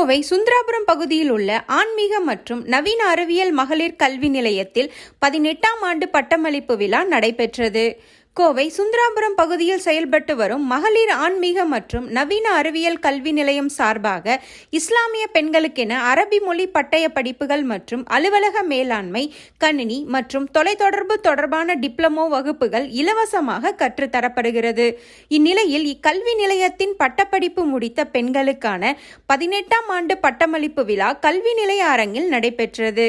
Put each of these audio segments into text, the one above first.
கோவை சுந்தராபுரம் பகுதியில் உள்ள ஆன்மீக மற்றும் நவீன அறிவியல் மகளிர் கல்வி நிலையத்தில் பதினெட்டாம் ஆண்டு பட்டமளிப்பு விழா நடைபெற்றது. கோவை சுந்தராபுரம் பகுதியில் செயல்பட்டு வரும் மகளிர் ஆன்மீக மற்றும் நவீன அறிவியல் கல்வி நிலையம் சார்பாக இஸ்லாமிய பெண்களுக்கென அரபி மொழி பட்டய படிப்புகள் மற்றும் அலுவலக மேலாண்மை கணினி மற்றும் தொலைத்தொடர்பு தொடர்பான டிப்ளமோ வகுப்புகள் இலவசமாக கற்றுத்தரப்படுகிறது இந்நிலையில் இக்கல்வி நிலையத்தின் பட்டப்படிப்பு முடித்த பெண்களுக்கான பதினெட்டாம் ஆண்டு பட்டமளிப்பு விழா கல்வி நிலைய அரங்கில் நடைபெற்றது.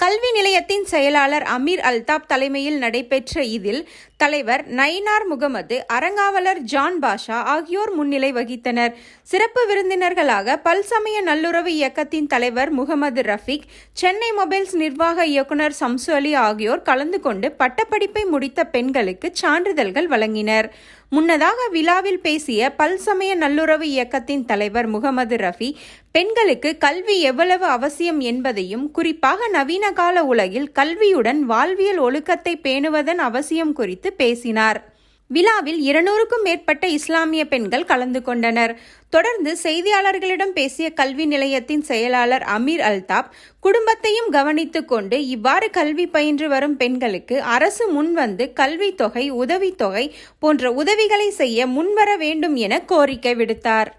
கல்வி நிலையத்தின் செயலாளர் அமீர் அல்தாப் தலைமையில் நடைபெற்ற இதில் தலைவர் நயினார் முகமது அரங்காவலர் ஜான் பாஷா ஆகியோர் முன்னிலை வகித்தனர். சிறப்பு விருந்தினர்களாக பல்சமய நல்லுறவு இயக்கத்தின் தலைவர் முகமது ரஃபீக் சென்னை மொபைல்ஸ் நிர்வாக இயக்குனர் சம்சு அலி ஆகியோர் கலந்து கொண்டு பட்டப்படிப்பை முடித்த பெண்களுக்கு சான்றிதழ்கள் வழங்கினர். முன்னதாக விழாவில் பேசிய பல்சமய நல்லுறவு இயக்கத்தின் தலைவர் முகமது ரஃபி பெண்களுக்கு கல்வி எவ்வளவு அவசியம் என்பதையும் குறிப்பாக நவீன கால உலகில் கல்வியுடன் வாழ்வியல் ஒழுக்கத்தை பேணுவதன் அவசியம் குறித்து பேசினார். விழாவில் இருநூறுக்கும் மேற்பட்ட இஸ்லாமிய பெண்கள் கலந்து கொண்டனர். தொடர்ந்து செய்தியாளர்களிடம் பேசிய கல்வி நிலையத்தின் செயலாளர் அமீர் அல்தாப் குடும்பத்தையும் கவனித்துக் கொண்டு இவ்வாறு கல்வி பயின்று வரும் பெண்களுக்கு அரசு முன்வந்து கல்வித் தொகை உதவித்தொகை போன்ற உதவிகளை செய்ய முன்வர வேண்டும் என கோரிக்கை விடுத்தார்.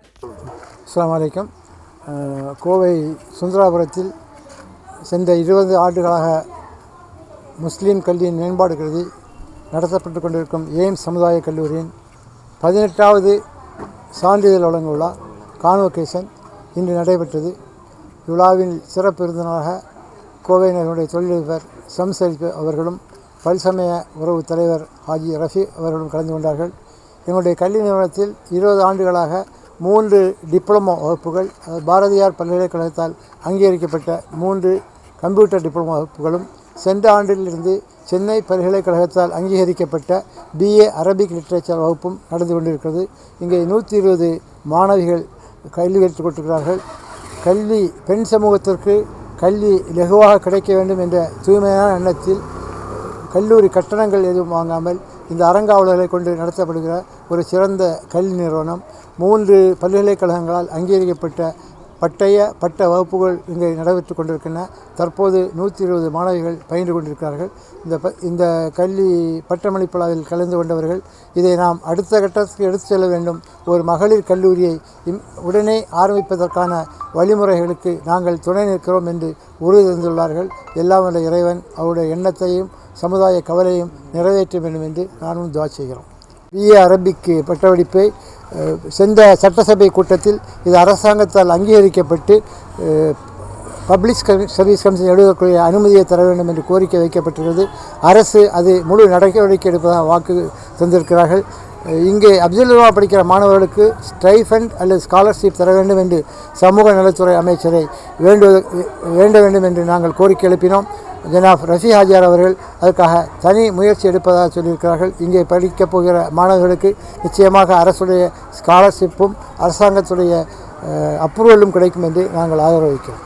அஸ்லாம் வலைக்கம் கோவை சுந்தராபுரத்தில் சென்ற இருபது ஆண்டுகளாக முஸ்லீம் கல்வியின் மேம்பாடு கருதி நடத்தப்பட்டு கொண்டிருக்கும் எய்ம்ஸ் சமுதாய கல்லூரியின் பதினெட்டாவது சான்றிதழ் வழங்கும் விழா கான்வொகேஷன் இன்று நடைபெற்றது. விழாவின் சிறப்பு விருந்தினராக கோவை நகருடைய தொழிலதிபர் சம்சரிப்பு அவர்களும் பல்சமய உறவு தலைவர் ஹாஜி ரஃபி அவர்களும் கலந்து கொண்டார்கள். எங்களுடைய கல்வி நிறுவனத்தில் இருபது ஆண்டுகளாக மூன்று டிப்ளமோ வகுப்புகள் பாரதியார் பல்கலைக்கழகத்தால் அங்கீகரிக்கப்பட்ட மூன்று கம்ப்யூட்டர் டிப்ளமோ வகுப்புகளும் சென்ற ஆண்டிலிருந்து சென்னை பல்கலைக்கழகத்தால் அங்கீகரிக்கப்பட்ட பிஏ அரபிக் லிட்ரேச்சர் வகுப்பும் நடந்து கொண்டிருக்கிறது. இங்கே நூற்றி இருபது மாணவிகள் கல்வி கற்றுக் கொண்டிருக்கிறார்கள். கல்வி பெண் சமூகத்திற்கு கல்வி லெகுவாக கிடைக்க வேண்டும் என்ற தூய்மையான எண்ணத்தில் கல்லூரி கட்டணங்கள் எதுவும் வாங்காமல் இந்த அறங்காவலர்களை கொண்டு நடத்தப்படுகிற ஒரு சிறந்த கல்வி நிறுவனம். மூன்று பல்கலைக்கழகங்களால் அங்கீகரிக்கப்பட்ட பட்டய பட்ட வகுப்புகள் இங்கே நடைபெற்று கொண்டிருக்கின்றன. தற்போது நூற்றி இருபது மாணவிகள் பயின்று கொண்டிருக்கிறார்கள். இந்த ப இந்த கல்வி பட்டமளிப்பு கலந்து கொண்டவர்கள் இதை நாம் அடுத்த கட்டத்துக்கு எடுத்து செல்ல வேண்டும். ஒரு மகளிர் கல்லூரியை இம் உடனே ஆரம்பிப்பதற்கான வழிமுறைகளுக்கு நாங்கள் துணை நிற்கிறோம் என்று உறுதி தந்துள்ளார்கள். எல்லாம் வல்ல இறைவன் அவருடைய எண்ணத்தையும் சமுதாய கவலையும் நிறைவேற்ற வேண்டும் என்று நானும் துவா செய்கிறோம். பிஏ அரபிக்கு பட்டப்படிப்பை சென்ற சட்டசபை கூட்டத்தில் இது அரசாங்கத்தால் அங்கீகரிக்கப்பட்டு பப்ளிக் சர்வீஸ் கமிஷன் எழுதக்கூடிய அனுமதியை தர வேண்டும் என்று கோரிக்கை வைக்கப்பட்டுள்ளது அரசு அது முழு நடவடிக்கை எடுப்பதாக வாக்கு தந்திருக்கிறார்கள். இங்கே அப்துல்லா படிக்கிற மாணவர்களுக்கு ஸ்டைஃபண்ட் அல்லது ஸ்காலர்ஷிப் தர வேண்டும் என்று சமூக நலத்துறை அமைச்சரை வேண்டுவது வேண்ட வேண்டும் என்று நாங்கள் கோரிக்கை எழுப்பினோம். ஜனாப் ரஷி ஹாஜியார் அவர்கள் அதுக்காக தனி முயற்சி எடுப்பதாக சொல்லியிருக்கிறார்கள். இங்கே படிக்கப் போகிற மாணவர்களுக்கு நிச்சயமாக அரசுடைய ஸ்காலர்ஷிப்பும் அரசாங்கத்துடைய அப்ரூவலும் கிடைக்கும் என்று நாங்கள் ஆதரவு வைக்கிறோம்.